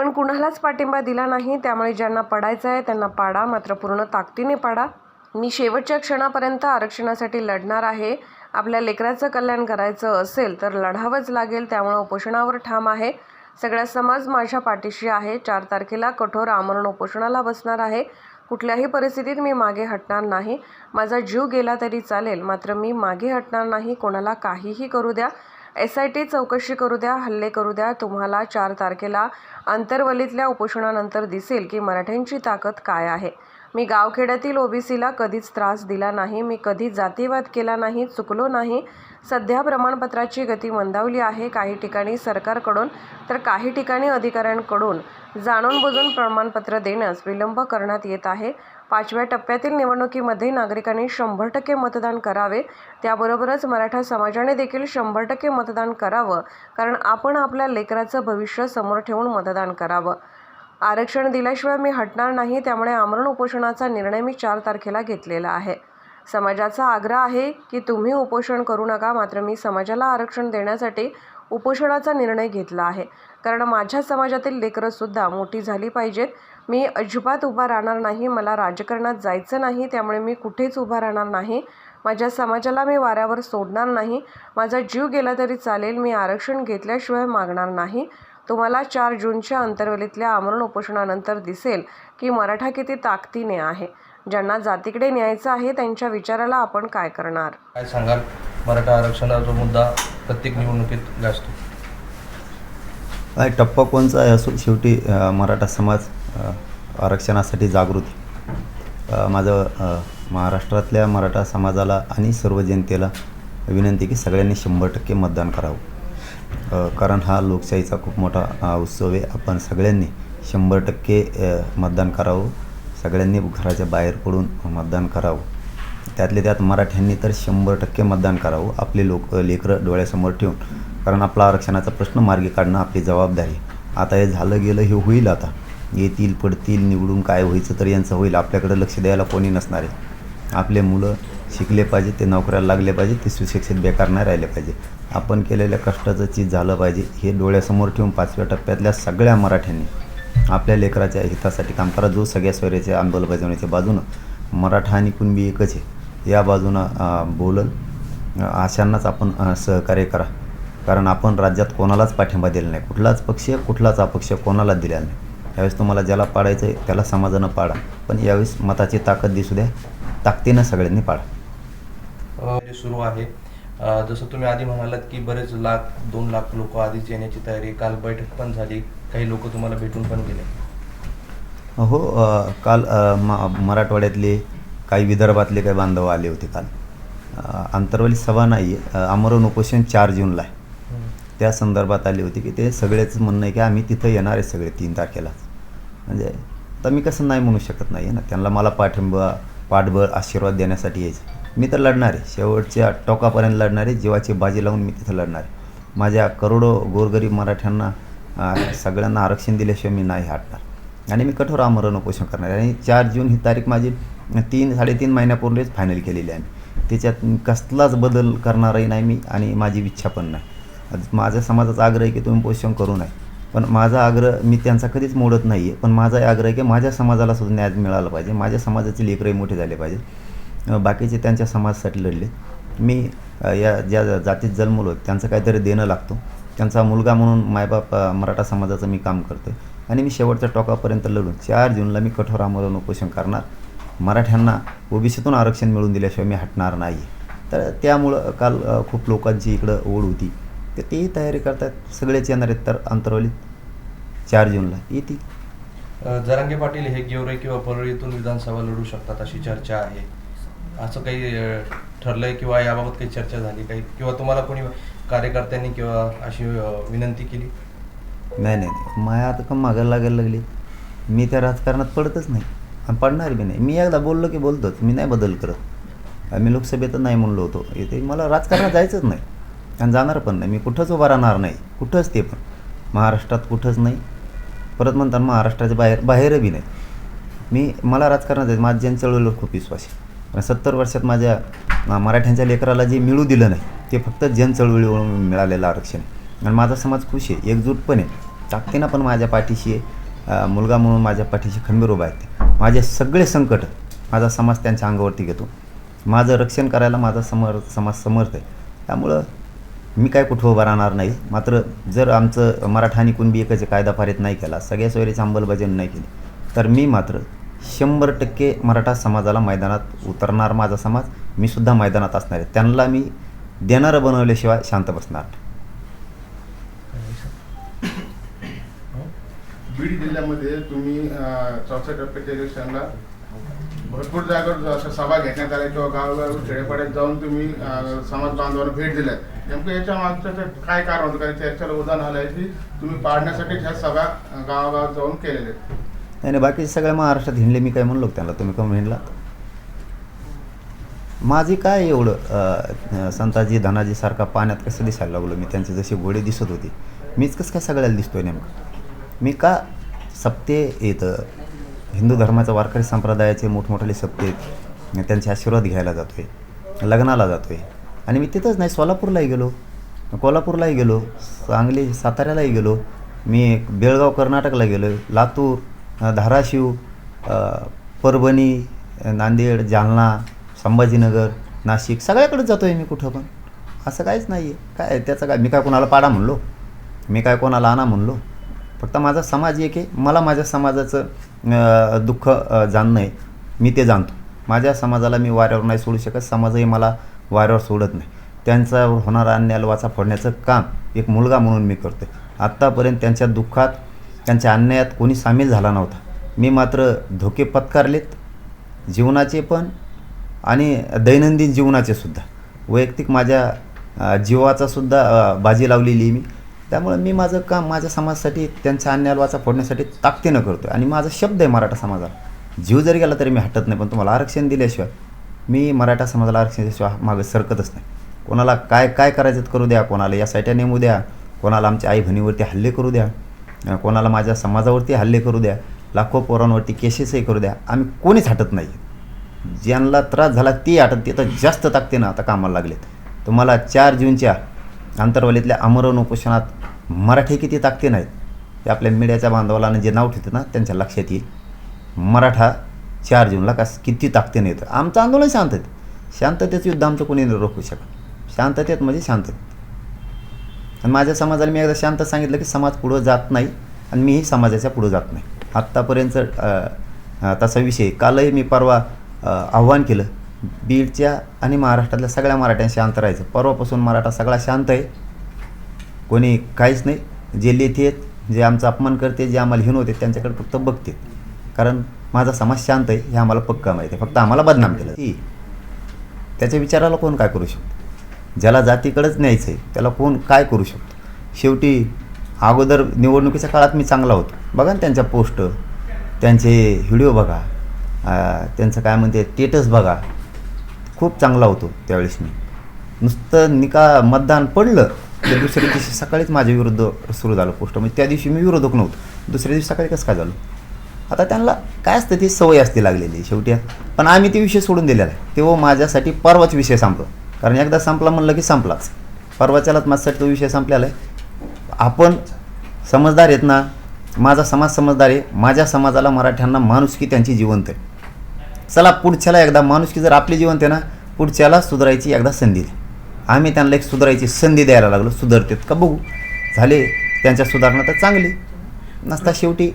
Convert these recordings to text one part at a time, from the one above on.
आपण कुणालाच पाठिंबा दिला नाही. त्यामुळे ज्यांना पडायचं आहे त्यांना पाडा. मात्र पूर्ण ताकदीने पाडा. मी शेवटच्या क्षणापर्यंत आरक्षणासाठी लढणार आहे. आपल्या लेकराचं कल्याण करायचं असेल तर लढावंच लागेल. त्यामुळं उपोषणावर ठाम आहे. सगळा समाज माझ्या पाठीशी आहे. चार तारखेला कठोर आमरण उपोषणाला बसणार आहे. कुठल्याही परिस्थितीत मी मागे हटणार नाही. माझा जीव गेला तरी चालेल. मात्र मी मागे हटणार नाही. कोणाला काहीही करू द्या. एस आय टी चौकशी करू द्या हल्ले करू द्या तुम्हाला चार तारखेला अंतर्वलीतल्या उपोषणानंतर दिसेल की मराठ्यांची ताकद काय आहे. मी गावखेड्यातील ओबीसीला कधीच त्रास दिला नाही मी कधी जातीवाद केला नाही चुकलो नाही. सध्या प्रमाणपत्राची गती मंदावली आहे. काही ठिकाणी सरकारकडून तर काही ठिकाणी अधिकाऱ्यांकडून जाणून बुजून प्रमाणपत्र देण्यास विलंब करण्यात येत आहे. पाचव्या टप्प्यातील निवडणुकीमध्ये नागरिकांनी शंभर टक्के मतदान करावे. त्याबरोबरच मराठा समाजाने देखील शंभर टक्के मतदान करावं कारण आपण आपल्या लेकराचं भविष्य समोर ठेवून मतदान करावं. आरक्षण दिल्याशिवाय मी हटणार नाही त्यामुळे आमरण उपोषणाचा निर्णय मी चार तारखेला घेतलेला आहे. समाजाचा आग्रह आहे की तुम्ही उपोषण करू नका मात्र मी समाजाला आरक्षण देण्यासाठी उपोषणाचा निर्णय घेतला आहे. कारण माझ्या समाजातील लेकरंसुद्धा मोठी झाली पाहिजेत. मी अजिबात उभा राहणार नाही मला राजकारणात जायचं नाही त्यामुळे मी कुठेच उभा राहणार नाही. माझ्या समाजाला मी वाऱ्यावर सोडणार नाही. माझा जीव गेला तरी चालेल मी आरक्षण घेतल्याशिवाय मागणार नाही. तुम्हाला चार जूनच्या अंतर्वलीतल्या आमरण उपोषणानंतर दिसेल की मराठा किती ताकदीने आहे. ज्यांना जातीकडे न्यायचं आहे त्यांच्या विचाराला आपण काय करणार? काय सांगाल? मराठा आरक्षणाचा मुद्दा प्रत्येक निवडणुकीत गाजतो. काय टप्पा कोणचा आहे? असो शेवटी मराठा समाज आरक्षणासाठी जागृती. माझं महाराष्ट्रातल्या मराठा समाजाला आणि सर्व जनतेला विनंती की सगळ्यांनी शंभर टक्के मतदान करावं. कारण हा लोकशाहीचा खूप मोठा उत्सव आहे. आपण सगळ्यांनी शंभर टक्के मतदान करावं. सगळ्यांनी घराच्या बाहेर पडून मतदान करावं. त्यातले त्यात मराठ्यांनी तर शंभर टक्के मतदान करावं. आपले लोक लेकरं डोळ्यासमोर ठेवून. कारण आपला आरक्षणाचा प्रश्न मार्गी काढणं आपली जबाबदारी आता हे झालं गेलं हे होईल आता. येतील पडतील निवडून काय व्हायचं तर यांचं होईल. आपल्याकडं लक्ष द्यायला कोणी नसणार आहे. आपले मुलं शिकले पाहिजे ते नोकऱ्याला लागले पाहिजे ते सुशिक्षित बेकार नाही राहिले पाहिजे. आपण केलेल्या कष्टाचं चीज झालं पाहिजे. हे डोळ्यासमोर ठेवून पाचव्या टप्प्यातल्या सगळ्या मराठ्यांनी आपल्या लेकराच्या हितासाठी काम करा. जो सगळ्या स्वैर्याच्या अंमलबजावणीच्या बाजूनं मराठा आणि कुणबी एकच आहे या बाजूनं बोलल. अशांनाच आपण सहकार्य करा. कारण आपण राज्यात कोणालाच पाठिंबा दिला नाही. कुठलाच पक्ष कुठलाच अपक्ष कोणालाच दिलेला नाही. यावेळेस तुम्हाला ज्याला पाडायचं आहे त्याला समाजानं पाडा. पण यावेळेस मताची ताकद दिसू द्या. ताकदीनं सगळ्यांनी पाडा. सुरू आहे. जसं तुम्ही आधी म्हणालात की बरेच लाख दोन लाख लोक आधीच येण्याची तयारी काल बैठक पण झाली. काही लोक तुम्हाला भेटून पण गेले. हो काल मराठवाड्यातले काही विदर्भातले काही बांधव आले होते काल. आंतरवाली सभा नाही आहे आमरण उपोषण चार जूनला आहे. त्या संदर्भात आली होती की ते सगळेच म्हणणं आहे की आम्ही तिथं येणार आहे सगळे तीन तारखेला. म्हणजे आता मी कसं नाही म्हणू शकत नाही ना. त्यांना मला पाठिंबा पाठबळ आशीर्वाद देण्यासाठी यायचं. मी तर लढणार आहे. शेवटच्या टोकापर्यंत लढणार आहे. जीवाची बाजी लावून मी तिथं लढणार आहे. माझ्या करोडो गोरगरीब मराठ्यांना सगळ्यांना आरक्षण दिल्याशिवाय मी नाही हटणार. आणि मी कठोर आमरण उपोषण करणार आहे. आणि चार जून ही तारीख माझी तीन साडेतीन महिन्यापूर्वीच फायनल केलेली आहे. मी त्याच्यात कसलाच बदल करणारही नाही मी आणि माझी इच्छा पण नाही. माझ्या समाजाचा आग्रह आहे की तुम्ही पोषण करू नये. पण माझा आग्रह मी त्यांचा कधीच मोडत नाही आहे पण माझा आग्रह आहे की माझ्या समाजाला सुद्धा न्याय मिळाला पाहिजे. माझ्या समाजाचे लेकरही मोठे झाले पाहिजे. बाकीचे त्यांच्या समाजासाठी लढले. मी या ज्या जातीत जन्मलो त्यांचं काहीतरी देणं लागतो. त्यांचा मुलगा म्हणून मायबाप मराठा समाजाचं मी काम करतो आणि मी शेवटच्या टोकापर्यंत लढून चार जूनला मी कठोर आमरण उपोषण करणार. मराठ्यांना ओबीसीतून आरक्षण मिळून दिल्याशिवाय मी हटणार नाही. तर त्यामुळं काल खूप लोकांची इकडं ओढ होती. तर तेही तयारी करतात. सगळेच येणार आहेत तर अंतरवलीत. चार जूनला. येतील जरांगे पाटील हे गेवरे किंवा परळीतून विधानसभा लढू शकतात अशी चर्चा आहे. असं काही ठरलंय किंवा याबाबत काही चर्चा झाली काही? किंवा तुम्हाला कोणी कार्यकर्त्यांनी किंवा अशी विनंती केली? नाही नाही माया आता का मागायला लागायला लागली? मी त्या राजकारणात पडतच नाही. आणि पडणार बी नाही. मी एकदा बोललो की बोलतोच. मी नाही बदल करत. मी लोकसभेत नाही म्हणलो होतो. इथे मला राजकारणात जायचंच नाही. आणि जाणार पण नाही. मी कुठंच उभा राहणार नाही. कुठंच ते पण. महाराष्ट्रात कुठंच नाही. परत म्हणतात महाराष्ट्राच्या बाहेर बाहेर बी नाही. मी मला राजकारणात आहे. माझ्या जन चळवळीवर खूप विश्वास आहे. पण सत्तर वर्षात माझ्या मराठ्यांच्या लेकराला जे मिळू दिलं नाही ते फक्त जन चळवळीवरून मिळालेलं आरक्षण आणि माझा समाज खुश आहे. एकजूट पण आहे. ताकदीनं पण माझ्या पाठीशी आहे. मुलगा म्हणून माझ्या पाठीशी खंबीर उभा आहेत माझे सगळे संकट माझा समाज त्यांच्या अंगावरती घेतो. माझं रक्षण करायला माझा समर समाज समर्थ आहे. त्यामुळं मी काय कुठं उभं राहणार नाही. मात्र जर आमचं मराठा आणि कुणबी एकच कायदा पारित नाही केला सगळ्या सोयरीची अंमलबजावणी नाही केली तर मी मात्र शंभर टक्के मराठा समाजाला मैदानात उतरणार माझा समाज. मी सुद्धा मैदानात असणार आहे. त्यांना मी देणारं बनवल्याशिवाय शांत बसणार. बीड जिल्ह्यामध्ये तुम्ही चौथ्या टप्प्याच्या इलेक्शनला भरपूर जागेवर सभा घेण्यात आल्या किंवा गावगाव खेडेपाड्यात जाऊन तुम्ही समाज बांधवांना भेट दिल्या. नेमकं याच्या मागचं काय कारण होतं? कारण त्याच्याला उदाहरण आलं आहे की तुम्ही पाडण्यासाठी ह्या सभा गावागावात जाऊन केलेल्या आहेत. नाही नाही सगळ्या महाराष्ट्रात हिंडले. मी काय म्हणलो त्यांना? तुम्ही कमी हिंडला? माझी काय एवढं संताजी धनाजी सारखा पाण्यात कसं दिसायला लागलो मी? त्यांचे जसे घोडे दिसत होते. मीच कसं काय सगळ्याला दिसतोय नेमकं? मी का सप्ते येतं? हिंदू धर्माचा वारकरी संप्रदायाचे मोठमोठाले सप्ते त्यांचे आशीर्वाद घ्यायला जातो आहे लग्नाला जातो आहे आणि मी तिथंच नाही सोलापूरलाही गेलो. कोल्हापूरलाही गेलो सांगली साताऱ्यालाही गेलो. मी बेळगाव कर्नाटकला गेलो लातूर धाराशिव परभणी नांदेड जालना संभाजीनगर नाशिक सगळ्याकडे जातो आहे मी कुठं पण. असं काहीच नाही आहे काय त्याचं काय? मी काय कोणाला पाडा म्हणलो? मी काय कोणाला आणा म्हणलो? फक्त माझा समाज एक आहे. मला माझ्या समाजाचं दुःख जाणणं आहे मी ते जाणतो. माझ्या समाजाला मी वाऱ्यावर नाही सोडू शकत. समाजही मला वाऱ्यावर सोडत नाही. त्यांचा होणारा अन्याय वाचा फोडण्याचं काम एक मुलगा म्हणून मी करतो आत्तापर्यंत त्यांच्या दुःखात त्यांच्या अन्यायात कोणी सामील झाला नव्हता. मी मात्र धोके पत्कारलेत जीवनाचे पण आणि दैनंदिन जीवनाचे सुद्धा. वैयक्तिक माझ्या जीवाचासुद्धा बाजी लावलेली आहे मी. त्यामुळे मी माझं काम माझ्या समाजासाठी त्यांच्या अन्यायाला वाचा फोडण्यासाठी ताकदीनं करतो आणि माझा शब्द आहे मराठा समाजाला. जीव जरी गेला तरी मी हटत नाही पण तुम्हाला आरक्षण दिल्याशिवाय मी मराठा समाजाला आरक्षण दिल्याशिवाय मागं सरकतच नाही. कोणाला काय काय करायचं करू द्या कोणाला या साईट्या नेमू द्या कोणाला आमच्या आई बहिणीवरती हल्ले करू द्या कोणाला माझ्या समाजावरती हल्ले करू द्या लाखो पोरांवरती केसेसही करू द्या आम्ही कोणीच हटत नाही. ज्यांना त्रास झाला ते हटत ते तर जास्त ताकदीनं आता कामाला लागलेत. तुम्हाला चार जूनच्या आंतरवालीतल्या आमरण उपोषणात मराठी किती ताकते आहेत ते आपल्या मीडियाच्या बांधवाला जे नाव ठेवतं ना त्यांच्या लक्षात येईल. मराठा चार जूनला का किती ताकदीनं येतं आमचं आंदोलन शांततेत शांततेचं युद्ध आमचं कोणी रोखू शकत शांततेत म्हणजे शांततेत. आणि माझ्या समाजाला मी एकदा शांत सांगितलं की समाज पुढं जात नाही आणि मीही समाजाच्या पुढं जात नाही. आत्तापर्यंत तसा विषय कालही मी परवा आव्हान केलं. बीडच्या आणि महाराष्ट्रातल्या सगळ्या मराठ्यांशी शांत राहायचं. परवापासून मराठा सगळा शांत आहे. कोणी काहीच नाही. जे लिहिते आहेत जे आमचा अपमान करते जे आम्हाला हिन होते त्यांच्याकडे फक्त बघते. कारण माझा समाज शांत आहे हे आम्हाला पक्का माहिती आहे. फक्त आम्हाला बदनाम केलं. की त्याच्या विचाराला कोण काय करू शकतो? ज्याला जातीकडेच न्यायचं आहे त्याला कोण काय करू शकतो? शेवटी अगोदर निवडणुकीच्या काळात मी चांगला होतो. बघा ना त्यांच्या पोस्ट त्यांचे व्हिडिओ बघा. त्यांचं काय म्हणते स्टेटस बघा. खूप चांगला होतो त्यावेळेस मी. नुसतं निका मतदान पडलं तर दुसऱ्या दिवशी सकाळीच माझ्या विरुद्ध सुरू झालं पोस्ट. म्हणजे त्या दिवशी मी विरोधक नव्हतो. दुसऱ्या दिवशी सकाळी कसं काय झालं? आता त्यांना काय असतं ती सवय असते लागलेली शेवटी. पण आम्ही ते विषय सोडून दिलेला आहे. तेव्हा हो, माझ्यासाठी परवाच विषय संपला. कारण एकदा संपला म्हणलं की संपलाच. परवाच्यालाच माझ्यासाठी तो विषय संपलेला आहे. आपण समजदार आहेत ना माझा समाज समजदार आहे. माझ्या समाजाला मराठ्यांना माणुसकी त्यांची जिवंत आहे. चला पुढच्याला एकदा माणुसकी जर आपली जिवंत आहे ना पुढच्याला सुधारायची एकदा संधी द्या आम्ही त्यांना एक सुधारायची संधी द्यायला लागलो सुधारतेत का बघू? झाले त्यांच्या सुधारणा तर चांगली. नसता शेवटी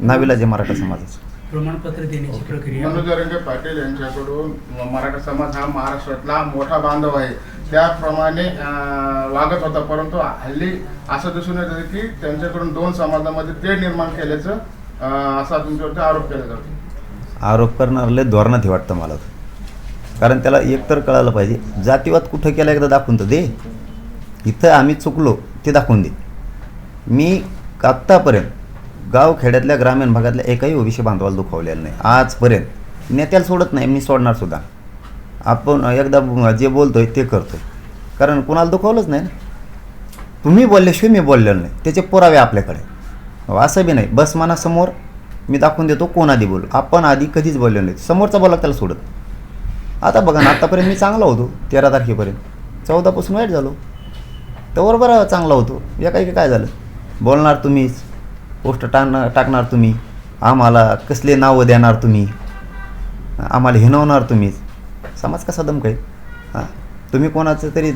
नाविला जे मराठा समाजाचं. प्रमाणपत्र देण्याची प्रक्रिया. मनोज रंगे पाटील यांच्याकडून मराठा समाज हा महाराष्ट्रातला मोठा बांधव आहे. त्याप्रमाणे वागत होता परंतु हल्ली असं दिसून येतं की त्यांच्याकडून दोन समाजामध्ये तेढ निर्माण केल्याचं असा तुमच्यावरती आरोप केला जातो. आरोप करणार लय धोरणात हे वाटतं मला. कारण त्याला एकतर कळालं पाहिजे जातीवाद कुठं केला एकदा दाखवून तर दे. इथं आम्ही चुकलो ते दाखवून दे. मी आत्तापर्यंत गाव खेड्यातल्या ग्रामीण भागातल्या एकाही ओबीसी बांधवाला दुखावलेलं नाही. आजपर्यंत नेत्याला सोडत नाही मी सोडणार सुद्धा. आपण एकदा जे बोलतोय ते करतोय. कारण कुणाला दुखावलंच नाही ना. तुम्ही बोलल्याशिवाय मी बोललेलो नाही. त्याचे पुरावे आपल्याकडे. असं बी नाही. बस मनासमोर मी दाखवून देतो कोण आधी बोल आपण आधी कधीच बोललो नाही समोरचा बोला त्याला सोडत? आता बघा ना आतापर्यंत मी चांगला होतो तेरा तारखेपर्यंत. चौदापासून वाईट झालो. त्यावर बरं चांगला होतो. या काही काय झालं? बोलणार तुम्हीच. पोस्ट टाकणार टाकणार तुम्ही. आम्हाला कसले नावं देणार तुम्ही? आम्हाला हिनवणार तुम्हीच. समाज कसा दम काही हां? तुम्ही कोणाचं तरी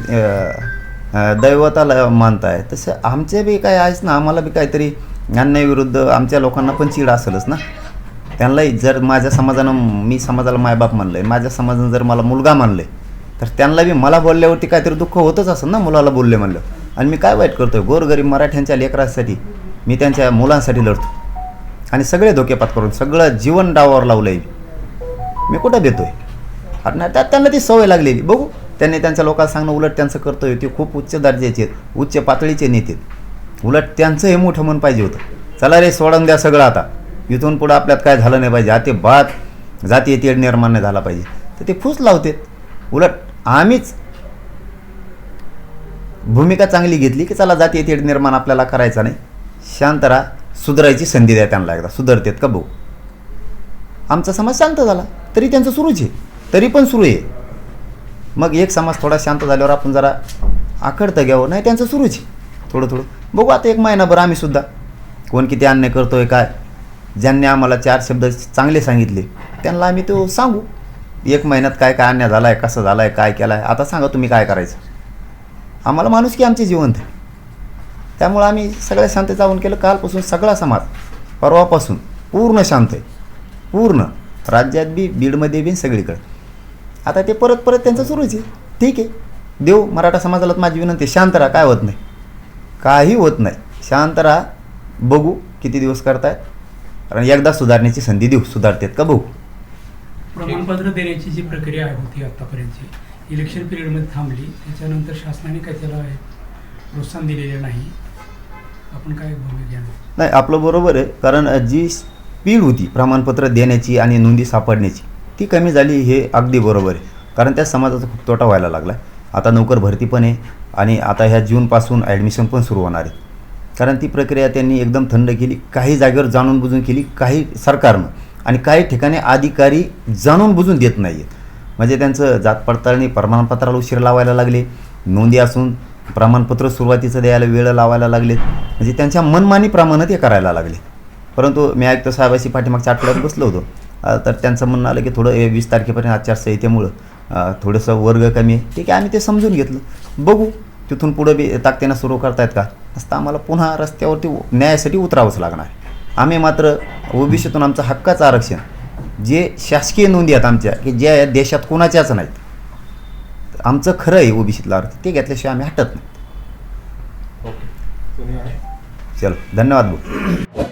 दैवताला मानताय. तसं आमचे बी काय आहेच ना. आम्हाला बी काहीतरी अन्यायविरुद्ध आमच्या लोकांना पण चीड असेलच ना. त्यांनाही जर माझ्या समाजानं मी समाजाला मायबाप मानलं आहे माझ्या समाजानं जर मला मुलगा मानलं आहे तर त्यांना बी मला बोलल्यावरती काहीतरी दुःख होतच असेल ना मुलाला बोलले म्हणलं. आणि मी काय वाईट करतोय? गोरगरीब मराठ्यांच्या लेकरांसाठी मी त्यांच्या मुलांसाठी लढतो. आणि सगळे धोकेपात करून सगळं जीवन डावावर लावलं आहे मी कुठं देतोय? आणि त्यात त्यांना ती सवय लागलेली. बघू त्यांनी त्यांच्या लोकांना सांगणं उलट त्यांचं करतोय ते खूप उच्च दर्जाचे आहेत उच्च पातळीचे नेते आहेत. उलट त्यांचं हे मोठं मन पाहिजे होतं. चला रे सोडून द्या सगळं आता. इथून पुढं आपल्यात काय झालं नाही पाहिजे. आते बात जाती येते निर्माण नाही झाला पाहिजे. तर ते फूस लावतात. उलट आम्हीच भूमिका चांगली घेतली की चला जाती येते निर्माण आपल्याला करायचा नाही. शांत राहा. सुधारायची संधी द्या त्यांना एकदा. सुधारतेत का भाऊ आमचा समाज शांत झाला. तरी त्यांचं सुरूच आहे. तरी पण सुरू आहे. मग एक समाज थोडा शांत झाल्यावर आपण जरा आखडतं घ्यावं. नाही त्यांचं सुरूच आहे. थोडं थोडं. बघू आता एक महिनाभर आम्ही सुद्धा. कोण किती अन्याय करतोय काय? ज्यांनी आम्हाला चार शब्द चांगले सांगितले त्यांना आम्ही तो सांगू. एक महिन्यात काय काय अन्याय झाला आहे कसं झाला आहे काय केलं आहे आता सांगा तुम्ही काय करायचं. आम्हाला माणूस की आमची जिवंत आहे. त्यामुळं आम्ही सगळ्या शांत जाऊन केलं. कालपासून सगळा समाज परवापासून पूर्ण शांत आहे. पूर्ण. राज्यात बी बीडमध्ये बी सगळीकडे. आता ते परत परत त्यांचं सुरूच आहे. ठीक आहे. देव मराठा समाजाला तर माझी विनंती शांत राहा. काय होत नाही. काही होत नाही. शांत राहा. बघू किती दिवस करतायत. आणि एकदा सुधारण्याची संधी देऊ सुधारतेत का बघू? प्रमाणपत्र देण्याची जी प्रक्रिया होती आतापर्यंतची इलेक्शन पिरियडमध्ये थांबली त्याच्यानंतर शासनाने काही त्याला प्रोत्साहन दिलेलं नाही. आपण काय घ्या नाही आपलं बरोबर आहे. कारण जी स्पीड होती प्रमाणपत्र देण्याची आणि नोंदी सापडण्याची ती कमी झाली हे अगदी बरोबर आहे. कारण त्या समाजाचा खूप तोटा व्हायला लागला आता नोकर भरती पण आहे आणि आता ह्या जूनपासून ॲडमिशन पण सुरू होणार आहे. कारण ती प्रक्रिया त्यांनी एकदम थंड केली काही जागेवर जाणून बुजून केली काही सरकारनं आणि काही ठिकाणी अधिकारी जाणून बुजून देत नाही आहेत म्हणजे त्यांचं जात पडताळणी प्रमाणपत्राला उशीर लावायला लागले नोंदी असून प्रमाणपत्र सुरुवातीचं द्यायला वेळ लावायला लागलेत. म्हणजे त्यांच्या मनमानीप्रमाणे ते करायला लागले. परंतु मी आयुक्त साहेबाशी पाठीमागच्या आठवड्यात बसलो होतो. तर त्यांचं म्हणणं आलं की थोडं वीस तारखेपर्यंत आचारसंहितेमुळं थोडंसं वर्ग कमी आहे. ठीक आहे आम्ही ते समजून घेतलं. बघू तिथून पुढं बी ताकदीनं सुरू करतायत का? असतं आम्हाला पुन्हा रस्त्यावरती न्यायासाठी उतरावंच लागणार. आम्ही मात्र ओबीसीतून आमचं हक्काचं आरक्षण जे शासकीय नोंदी आहेत आमच्या की ज्या देशात कोणाच्याच नाहीत आमचं खरं आहे ओबीसीतलं आरक्षण. ते घेतल्याशिवाय आम्ही हटत नाही. चलो धन्यवाद भाऊ.